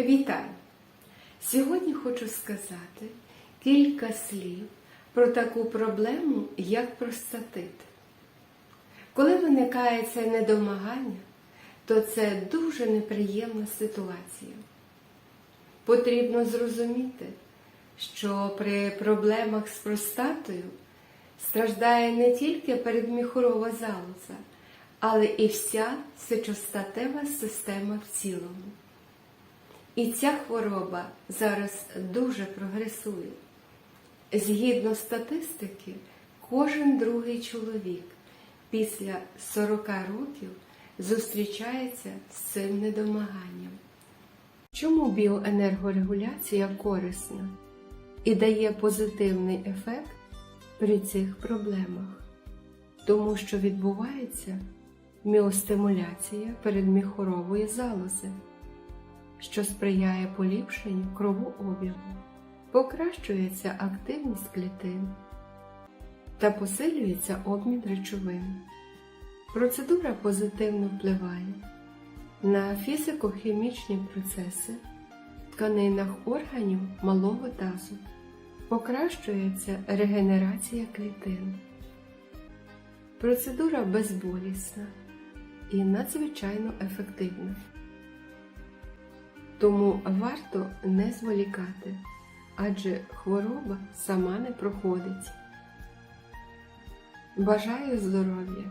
Вітаю! Сьогодні хочу сказати кілька слів про таку проблему, як простатит. Коли виникає це недомагання, то це дуже неприємна ситуація. Потрібно зрозуміти, що при проблемах з простатою страждає не тільки передміхурова залоза, але і вся сечостатева система в цілому. І ця хвороба зараз дуже прогресує. Згідно статистики, кожен другий чоловік після 40 років зустрічається з цим недомаганням. Чому біоенергорегуляція корисна і дає позитивний ефект при цих проблемах? Тому що відбувається міостимуляція передміхорової залози що сприяє поліпшенню кровообігу, покращується активність клітин та посилюється обмін речовин. Процедура позитивно впливає на фізико-хімічні процеси в тканинах органів малого тазу, покращується регенерація клітин. Процедура безболісна і надзвичайно ефективна. Тому варто не зволікати, адже хвороба сама не проходить. Бажаю здоров'я!